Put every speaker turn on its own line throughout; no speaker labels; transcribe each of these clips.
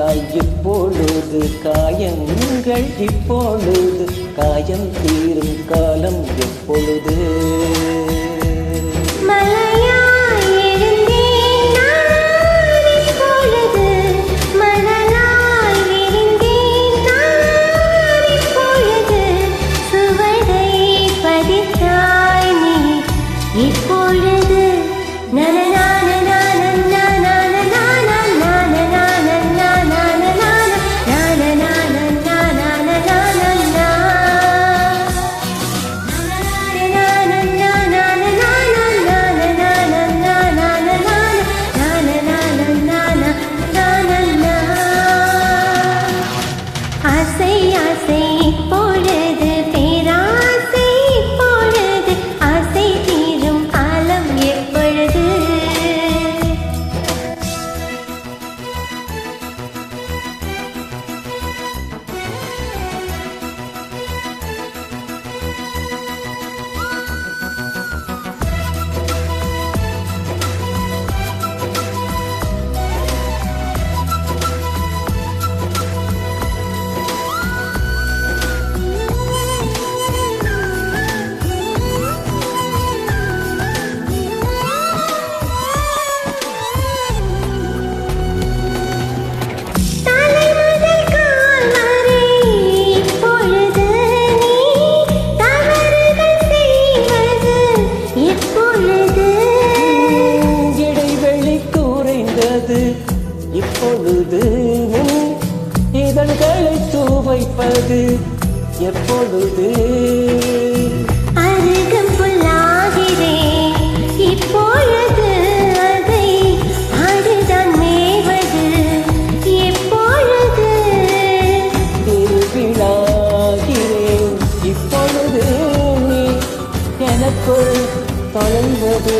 முன்னாய் இப்பொழுது காயங்கள் இப்பொழுது காயம் தீரும் காலம் எப்பொழுது?
மலையாய் இப்பொழுது
உன் இதழ்களை சுவைப்பது எப்பொழுது?
அருகம் புல்லாகிறேன் இப்பொழுது அதை அடுதான் மேவது எப்பொழுது
திருவிழாகிறேன் இப்பொழுது நீ எனக்குள் தொலைந்தது.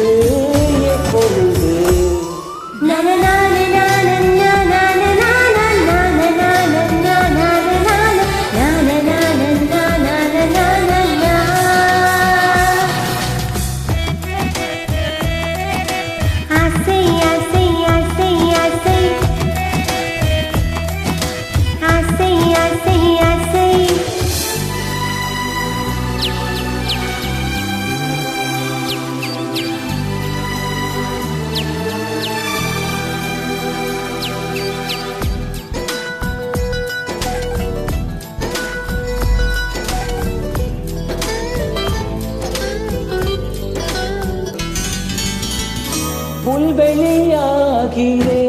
புல்வெளியாகிறே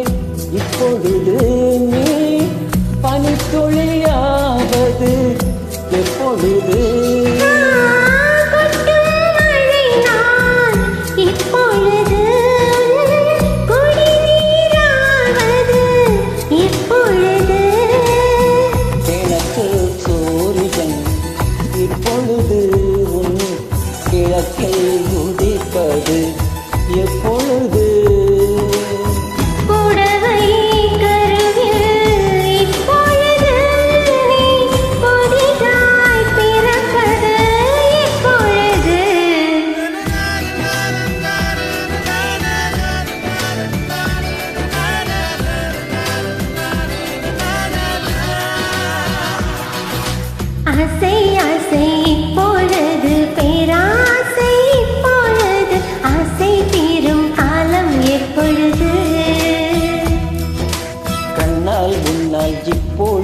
இப்பொழுது நீ பனித்துளியாவது எப்பொழுது?
கொட்டும் மழை இப்பொழுது
உன் கிழக்கில் உதிப்பது.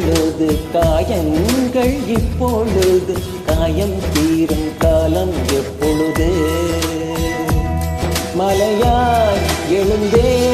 இப்பொழுது
காயங்கள் இப்பொழுது காயம் தீரும் காலம் எப்பொழுது. மலையாய் எழுந்தே